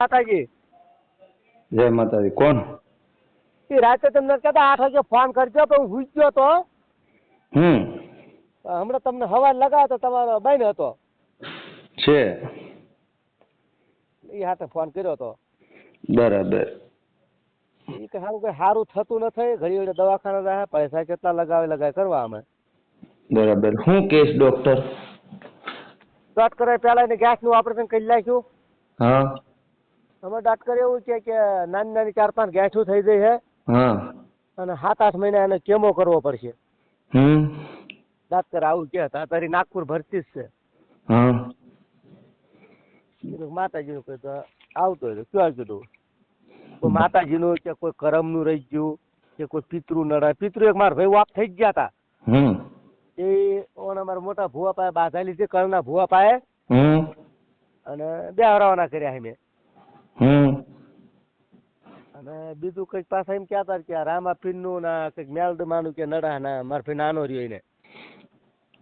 માતાજી. જય માતાજી. કોણ? એ રાતે તમને કહેતા આઠ વાગે ફોન કરજો તો હું ભૂઈ ગયો તો. હમ. હમણાં તમને હવા લગાવ્યો તો તમારો બેન હતો. છે. એ હાથે ફોન કર્યો હતો બરાબર. એ કે સારું કઈ સારું થતું નથી ઘડી ઘડી દવાખાના જાય પૈસા કેટલા લગાવે લગાવે કરવા અમે. બરાબર. હું કેસ ડોક્ટર ડોક્ટરે પહેલા એને ગેસનું ઓપરેશન કરી નાખ્યું. હા. અમે ડાક્ટર એવું છે કે નાની નાની ચાર પાંચ ગેઠું થઈ ગઈ છે. હા. અને સાત આઠ મહિના એને કેમો કરવો પડશે? ડાક્ટર આવું કે તારી નાગપુર ભરતી જ છે માતાજી નું માતાજીનું કહ્યું તો આવતો હોય તો ક્યાં કીધું કોઈ માતાજીનું કે કોઈ કરમનું રહી ગયું કે કોઈ પિતૃ નડાય? પિતૃ એક મારા ભાઈ વાપ થઈ ગયા હતા એ ઓન અમારા મોટા ભુવા પાસે બાધા લીધી કરણના ભુવા પાસે અને બે હરાવાના કર્યા મેં. હમ. અને બીજું કંઈક પાછા એમ કહેતા કે આ રામાપીરનું ના કંઈક મેલડમાનું કે નડા ના મારા ફી નાનો રહ્યો એને.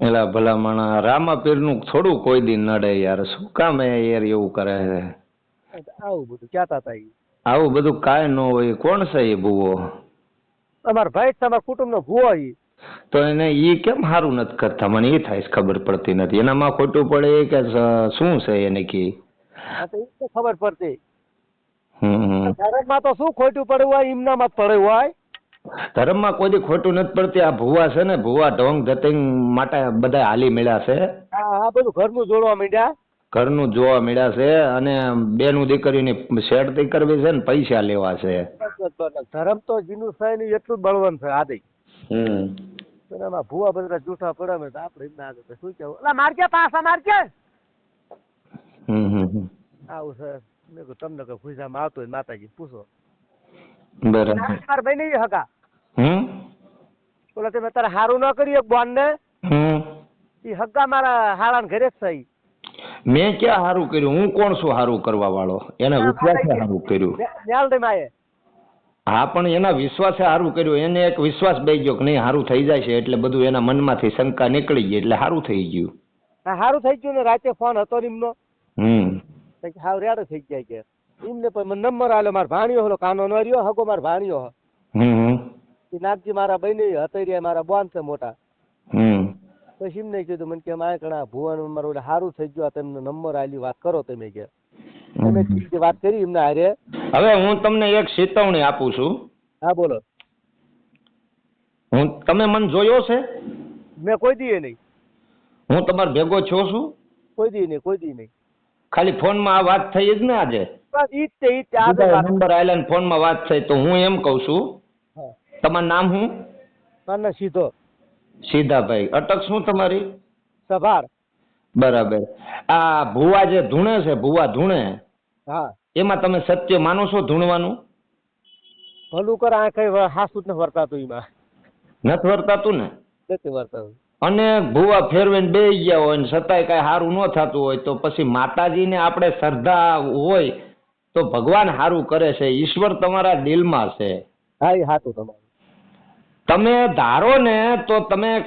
એલા ભલા માણા રામા પીરનું થોડું કોઈ દિન નડે યાર. શું કામ એ યાર એવું કરે છે? આવું બધું કહેતા હતા આવું બધું કાંઈ ન હોય. કોણ છે એ ભૂવો? અમારા ભાઈ તમાર તમારા કુટુંબનો ભૂવો ઈ. તો એને ઈ કેમ સારું નથી કરતા? મને એ થાય ખબર પડતી નથી. એનામાં ખોટું પડે કે શું છે એને કી? ખબર પડતી. ધર્મમાં તો શું ખોટું પડ્યું હોય એમનામાં જ પડ્યું હોય? ધર્મમાં કોઈ ખોટું નથી પડતી. આ ભૂવા છે ને ભૂવા ઢોંગ ધતિંગ માટે બધા હાલી મળ્યા છે. હા આ બધું ઘરનું જોડવા માંડ્યા ઘરનું જોવા મળ્યા છે અને બેનું દીકરીની શેરતી કરવી છે ને પૈસા લેવા છે. ધર્મ તો જીનું છે ને એટલું જ બળવંત છે આદિ. હમ. ભૂવા બધા જૂઠા પડે ને આપણે એમના આગળ શું કેવું મારજે પાસા મારજે! હમ હમ હમ. આવું છે. મેં કીધું તમને કઈ ખુશામાં આવતો હોય માતાજી પૂછો. બરાબર. ભાઈ નહીં હકા હમ? બોલે તમે તારે હારું ન કર્યું એક બોન ને હમ. એ હગા મારા હાળાને ઘરે જ થઈ મેં ક્યાં હારું કર્યું? હું કોણ છું હારું કરવા વાળો? એને વિશ્વાસે હારું કર્યું. હા પણ એના વિશ્વાસે સારું કર્યું. એને એક વિશ્વાસ બે ગયો કે નહીં સારું થઈ જાય છે એટલે બધું એના મનમાંથી શંકા નીકળી ગઈ એટલે સારું થઈ ગયું. હા સારું થઈ ગયું ને રાતે ફોન હતો નિમનો હમ. કે હાવ રેડો થઈ ગયા કે. એમને પણ મને નંબર આલો મારો ભાણ્યો હલો કાનો નો રહ્યો હગો મારો ભાણ્યો હ. એ નાગજી મારા બહેને હતરિયા મારા બોન છે મોટા. હમ. પછી એમને કીધું મને કે મારે ઘણા ભુવન મારું સારું થઈ ગયું તમને નંબર આલી વાત કરો તમે કે. તમે વાત કરી એમને હારે. હવે હું તમને એક ચેતવણી આપું છું. હા બોલો. હું તમે મને જોયો છે? મેં કોઈ દીએ નહીં. હું તમારો ભેગો છો છું? કોઈ દી નહીં કોઈ દી નહીં. ખાલી ફોનમાં આ વાત થઈ જ ને આજે? ઈ જ ઈ જ તે આજે નંબર આયલા ને ફોનમાં વાત થઈ તો હું એમ કહું છું તમારું નામ હું ના સીધો સીધાભાઈ અટક શું તમારી? સભાર. બરાબર. આ ભુવા જે ધૂણે છે ભુવા ધૂણે હા. એમાં તમે સત્ય માનો છો ધૂણવાનું? ભલું કર આ કઈ હાસું જ ન વર્તાતું એમાં. નથી વર્તાતું ને? નથી વર્તાતું. અને ભુવા ફેરવીને બે ગયા હોય ને છતાંય કાંઈ સારું ન થતું હોય તો પછી માતાજીને આપણે શ્રદ્ધા હોય તો ભગવાન સારું કરે છે. ઈશ્વર તમારા દિલમાં છે. હા એ હાથું તમારું. તમે ધારો ને તો તમે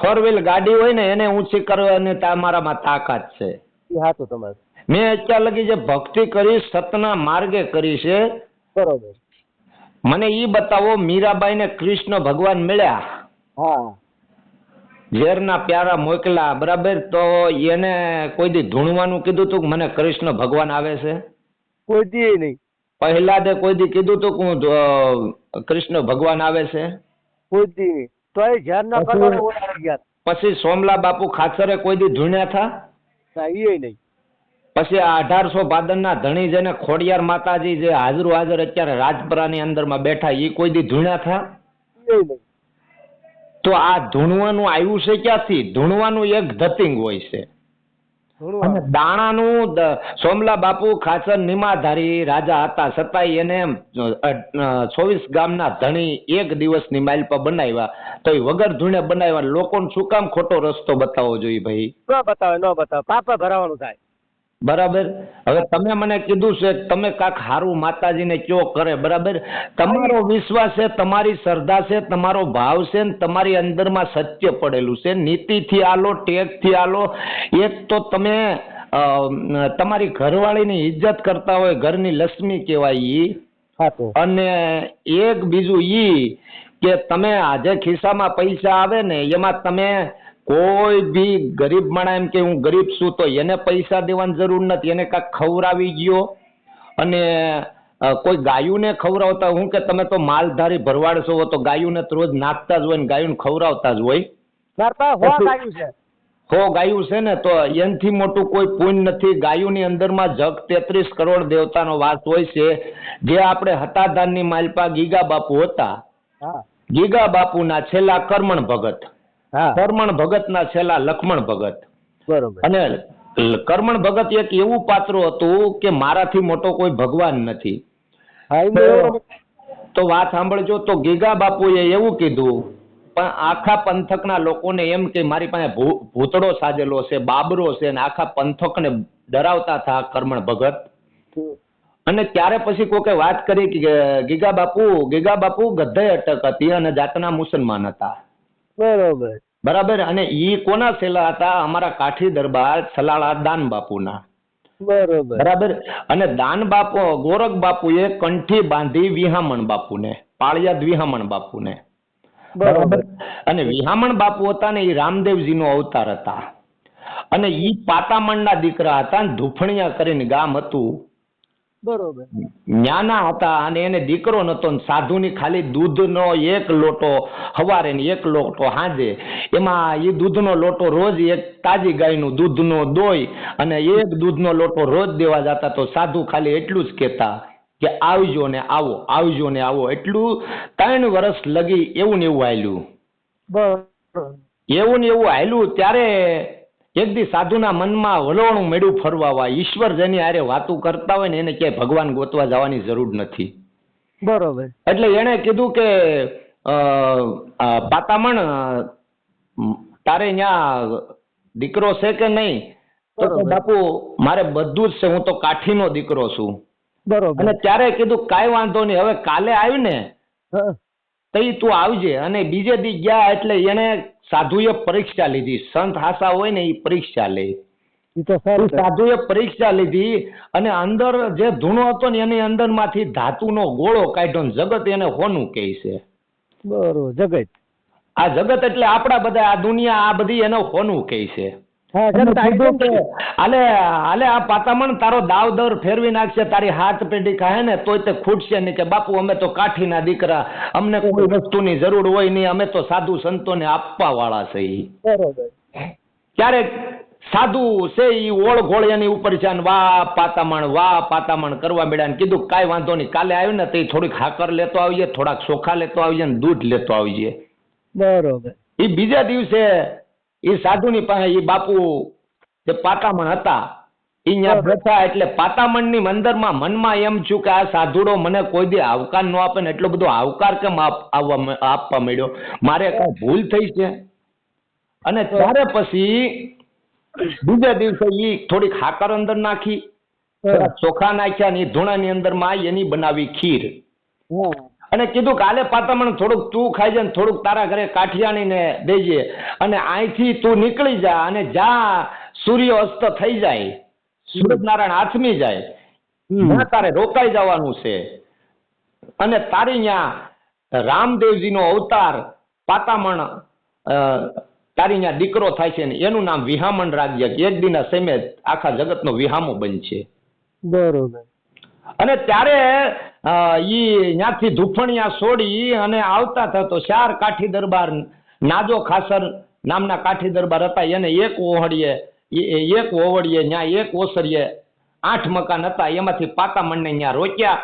ફોર વ્હીલ ગાડી હોય ને એને ઊંચી કરવાની તમારામાં તાકાત છે. એ હાથું તમારું. મેં અત્યાર લગી જે ભક્તિ કરી સતના માર્ગે કરી છે. બરોબર. મને ઈ બતાવો મીરાબાઈ ને કૃષ્ણ ભગવાન મળ્યા. હા. ઝેરના પ્યારા મોકલા બરાબર? તો એને કોઈ દી ધૂણવાનું કીધું તું કે મને કૃષ્ણ ભગવાન આવે છે? કોઈ દી નહીં. પહેલાદે કોઈ દી કીધું તું કે હું કૃષ્ણ ભગવાન આવે છે? કોઈ દી નહીં. તોય ધ્યાન ન કરવાનું ગયા. પછી સોમલા બાપુ ખાચરે કોઈ દી ધૂણ્યા થા? એ નહીં. પછી આ અઢારસો ભાદરના ધણી જેને ખોડિયાર માતાજી જે હાજરું હાજર અત્યારે રાજપરાની અંદરમાં બેઠા એ કોઈ દી ધૂણ્યા થા? નહીં. તો આ ધૂણવાનું આવ્યું છે ક્યાંથી? ધૂણવાનું એક ધતિંગ હોય છે. અને દાણાનું સોમલા બાપુ ખાચર નિમાધારી રાજા હતા છતાંય એને ચોવીસ ગામના ધણી એક દિવસની માઇલ પર બનાવ્યા તો એ વગર ધૂણે બનાવ્યા લોકોને શું કામ ખોટો રસ્તો બતાવવો જોઈએ ભાઈ? ન બતાવે ન બતાવે પાપા ભરાવાનું થાય. બરાબર? હવે તમે મને કીધું છે તમે કાંક હારું માતાજીને કયો કરે બરાબર? તમારો વિશ્વાસ છે તમારી શ્રદ્ધા છે તમારો ભાવ છે ને તમારી અંદરમાં સત્ય પડેલું છે. નીતિથી આલો ટેકથી આલો. એક તો તમે તમારી ઘરવાળીની ઇજ્જત કરતા હોય ઘરની લક્ષ્મી કહેવાય ઈ. અને એક બીજું ઈ કે તમે આજે ખિસ્સામાં પૈસા આવે ને એમાં તમે કોઈ બી ગરીબ માણા એમ કે હું ગરીબ છું તો એને પૈસા દેવાની જરૂર નથી. એને કાંઈક ખવડાવી ગયો અને કોઈ ગાયુંને ખવડાવતા હું કે તમે તો માલધારી ભરવાડ છો તો ગાયુંને તો રોજ નાખતા જ હોય ને ગાયુંને ખવડાવતા જ હોય. માર હો ગાયું છે? હો ગાયું છે ને તો એનથી મોટું કોઈ પુણ્ય નથી. ગાયુંની અંદરમાં જગ તેત્રીસ કરોડ દેવતાનો વાસ હોય છે. જે આપણે હતાધાનની માલપા ગીગા બાપુ હતા. ગીગા બાપુના છેલ્લા કર્મણ ભગત. કરમણ ભગતના છેલ્લા લક્ષ્મણ ભગત. બરોબર. અને કર્મણ ભગત એક એવું પાત્ર હતું કે મારાથી મોટો કોઈ ભગવાન નથી. તો વાત સાંભળજો તો ગીગા બાપુએ એવું કીધું પણ આખા પંથકના લોકોને એમ કે મારી પાસે ભૂતડો સાજેલો છે બાબરો છે અને આખા પંથકને ડરાવતા હતા કરમણ ભગત. અને ત્યારે પછી કોકે વાત કરી કે ગીગા બાપુ ગીગા બાપુ ગધે અટક હતી અને જાતના મુસલમાન હતા. બરોબર. બરાબર? અને ઈ કોના સેલા હતા? અમારા કાઠી દરબાર સલાળા દાન બાપુના. બરોબર. બરાબર? અને દાન બાપુ ગોરખ બાપુએ કંઠી બાંધી વિહામણ બાપુને પાળિયાદ વિહામણ બાપુને. બરોબર? અને વિહામણ બાપુ હતા ને એ રામદેવજીનો અવતાર હતા. અને ઈ પાતામણના દીકરા હતા ને ધૂફણિયા કરીને ગામ હતું. બરોબર. ન્યાના હતા અને એને દીકરો નતો ને સાધુની ખાલી દૂધનો એક લોટો હવારે ને એક લોટો હાજે. એમાં એ દૂધનો લોટો રોજ એક તાજી ગાયનું દૂધનો દોય અને એક દૂધનો લોટો રોજ દેવા જતા તો સાધુ ખાલી એટલું જ કહેતા કે આવજો ને આવો આવજો ને આવો. એટલું ત્રણ વર્ષ લગી એવું ને એવું હાલ્યું. એવું ને એવું હાલ્યું ત્યારે એક દી સાધુના મનમાં વલોણું મેળું ફરવા ઈશ્વર જેની હારે વાતું કરતા હોય ને એને ક્યાંય ભગવાન ગોતવા જવાની જરૂર નથી. બરોબર. એટલે એણે કીધું કે પાતામણ તારે ત્યાં દીકરો છે કે નહીં? તો બાપુ મારે બધું જ છે હું તો કાઠીનો દીકરો છું. બરોબર. અને ત્યારે કીધું કાંઈ વાંધો નહીં હવે કાલે આવ્યું ને. તઈ તું આવજે. અને બીજે દી ગયા એટલે એને સાધુએ પરીક્ષા લીધી. સંત હાસા હોય ને એ પરીક્ષા લે. સાધુએ પરીક્ષા લીધી અને અંદર જે ધૂણો હતો ને એની અંદરમાંથી ધાતુનો ગોળો કાઢ્યો જગત એને હોનું કહે છે. બરોબર જગત. આ જગત એટલે આપણા બધા આ દુનિયા આ બધી એને હોનું કહે છે. આલે આલે આ પાતામણ તારો દાવ દર ફેરવી નાખશે તારી હાથ પેઢી કહે ને તોય તે ખૂટશે નહીં કે બાપુ અમે તો કાઠીના દીકરા અમને કોઈ વસ્તુની જરૂર હોય નહીં અમે તો સાધુ સંતોને આપવા વાળા છે બરોબર. ક્યારેક સાધુ છે ઈ ઓળઘોળ એની ઉપર છે અને વાહ પાતામણ વાહ પાતામણ કરવા મળ્યા ને કીધું કાંઈ વાંધો નહીં કાલે આવ્યો ને તો થોડીક હાકર લેતો આવીએ થોડાક ચોખા લેતો આવીએ ને દૂધ લેતો આવીએ બરોબર. એ બીજા દિવસે એ સાધુની પાસે એ બાપુ જે પાતામણ હતા અહીંયા બેઠા એટલે પાતામણની અંદરમાં મનમાં એમ છું કે આ સાધુડો મને કોઈ દી આવકાર ન આપે ને એટલો બધો આવકાર કેમ આવવા આપવા મળ્યો મારે કઈ ભૂલ થઈ છે? અને ત્યારે પછી બીજા દિવસે ઈ થોડીક હાકર અંદર નાખી ચોખા નાખ્યા ને એ અંદરમાં એની બનાવી ખીર. અને કીધું કાલે પાતામણ થોડુંક તું ખાઈ જા ને થોડુંક તારા ઘરે કાઠિયાણીને દેજે અને અહીંથી તું નીકળી જા અને જા સૂર્ય અસ્ત થઈ જાય. સૂરજનારાયણ આથમી જાય. તારે રોકાઈ જવાનું છે. અને તારી ત્યાં રામદેવજીનો અવતાર પાતામણ તારી ત્યાં દીકરો થાય છે ને એનું નામ વિહામણ રાજ્ય એક દિના સેમે આખા જગતનો વિહામો બનશે. બરોબર. અને ત્યારે ઈ ત્યાંથી ધૂફણિયા છોડી અને આવતા થતો ચાર કાઠી દરબાર નાજો ખાસર નામના કાઠી દરબાર હતા એને એક ઓહડીએ એ- એ એક ઓવડીએ ત્યાં એક ઓસરીએ આઠ મકાન હતા. એમાંથી પાતામણને ત્યાં રોક્યા.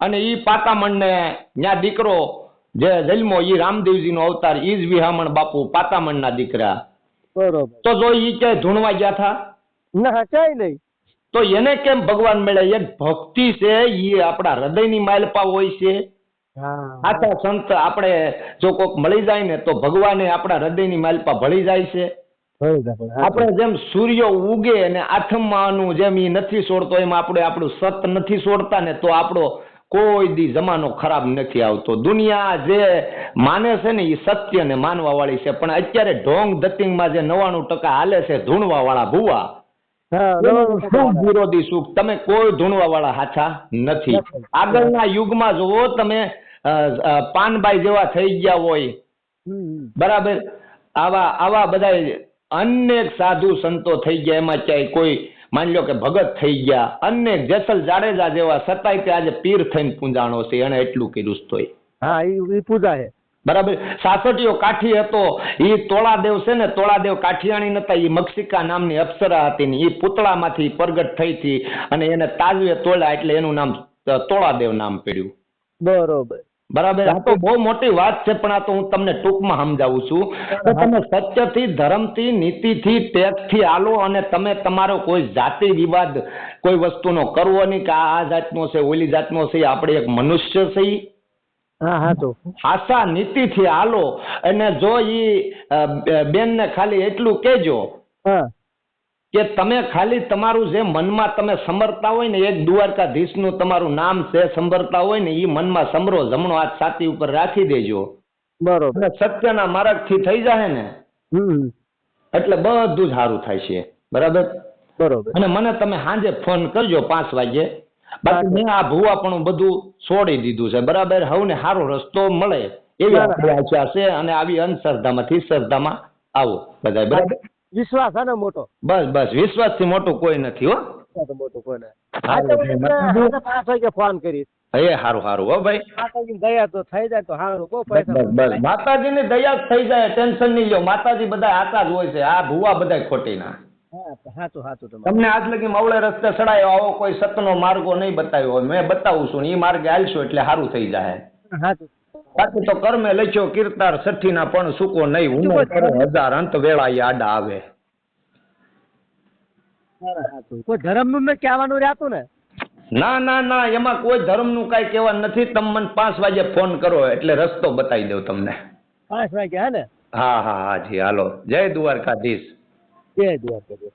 અને ઈ પાતામણને ત્યાં દીકરો જે જન્મો ઈ રામદેવજીનો અવતાર ઈ જ વિહામણ બાપુ પાતામણના દીકરા. બરોબર. તો જો ઈ ક્યાંય ધૂણવા ગયા થા? ના કઈ નહીં. તો એને કેમ ભગવાન મળે? એ ભક્તિ છે એ આપણા હૃદયની માલપા હોય છે. આખા સંત આપણે જો કોક મળી જાય ને તો ભગવાને આપણા હૃદયની માલપા ભળી જાય છે. આપણે જેમ સૂર્ય ઉગે અને આથમવાનું જેમ એ નથી છોડતો એમ આપણે આપણું સત નથી છોડતા ને તો આપણો કોઈ દી જમાનો ખરાબ નથી આવતો. દુનિયા જે માને છે ને એ સત્ય ને માનવા વાળી છે. પણ અત્યારે ઢોંગ દત્તિંગમાં જે નવાણું ટકા હાલે છે ધૂણવા વાળા ભુવા શું વિરોધી સુખ તમે કોઈ ધૂણવા વાળા હાચા નથી. આગળના યુગમાં જુઓ તમે અ, જેવા થઈ ગયા હોય. બરાબર? આવા આવા બધા અનેક સાધુ સંતો થઈ ગયા એમાં ક્યાંય કોઈ માની લો કે ભગત થઈ ગયા અનેક જેસલ જાડેજા જેવા સતાય તે આજે પીર થઈને પૂંજાણો છે એને એટલું કર્યું તોય. હા ઈ પૂજા છે. બરાબર? સાસટીયો કાઠી હતો. એ તોળાદેવ છે ને તોળાદેવ કાઠિયાણી નતા એ મક્ષિકા નામની અપ્સરા હતી ને એ પૂતળામાંથી પ્રગટ થઈ હતી અને એને તાજવે તોળ્યા એટલે એનું નામ તોળાદેવ નામ પડ્યું. બરોબર. બરાબર? આ તો બહુ મોટી વાત છે પણ આ તો હું તમને ટૂંકમાં સમજાવું છું. કે તમે સત્યથી ધર્મથી નીતિથી ટેકથી આલો અને તમે તમારો કોઈ જાતિ વિવાદ કોઈ વસ્તુનો કરવો નહીં કે આ આ જાતનો છે ઓલી જાતનો છે આપણે એક મનુષ્ય છે ઈ. હા હા તો આશા નીતિથી હાલો. અને જો ઈ બેન બેનને ખાલી એટલું કહેજો હા. કે તમે ખાલી તમારું જે મનમાં તમે સમરતા હોય ને એક દ્વારકાધીશનું તમારું નામ છે સંભરતા હોય ને એ મનમાં સમરો જમણો હાથ છાતી ઉપર રાખી દેજો. બરોબર. સત્યના સત્યના માર્ગથી થઈ જાય ને એટલે બધું જ સારું થાય છે. બરાબર? બરોબર. અને મને તમે સાંજે ફોન કરજો પાંચ વાગે. બાકી મેં આ ભૂવાપણું બધું છોડી દીધું છે. બરાબર? હવને સારો રસ્તો મળે એવી ના, ના. આપણી આશા છે અને આવી અંધશ્રદ્ધામાંથી શ્રદ્ધામાં આવો બધા બરાબર? વિશ્વાસ છે મોટો. બસ બસ. વિશ્વાસથી મોટું કોઈ નથી હો. વિશ્વાસ મોટો ફોન કરીશ. એ સારું સારું હો ભાઈ. માતાજી દયા તો થઈ જાય તો સારું પૈસા બસ બસ. માતાજીની દયા થઈ જાય ટેન્શન નહીં લ્યો. માતાજી બધા આતા જ હોય છે. આ ભૂવા બધા ખોટી ના. હાચું હાચું તમારે. તમને આજ લગી મવળે રસ્તે ચડાયો આવો કોઈ સતનો માર્ગો નહીં બતાવ્યો હોય. મેં બતાવું છું ને એ માર્ગે હાલશો એટલે સારું થઈ જાય હાચું. બાકી તો કર્મે લખ્યો કીર્તાર છઠ્ઠીના પણ સુકો નહીં. ઉનો કરો હજાર અંત વેળા એ આડા આવે. કોઈ ધર્મ ધર્મનું મેં કહેવાનું રહેતું ને? ના ના ના એમાં કોઈ ધર્મનું કઈ કહેવા નથી. તમે મને પાંચ વાગે ફોન કરો એટલે રસ્તો બતાવી દઉં તમને. પાંચ વાગે હે ને? હા હા હા જી હાલો. જય દ્વારકાધીશ. જય દ્વારકા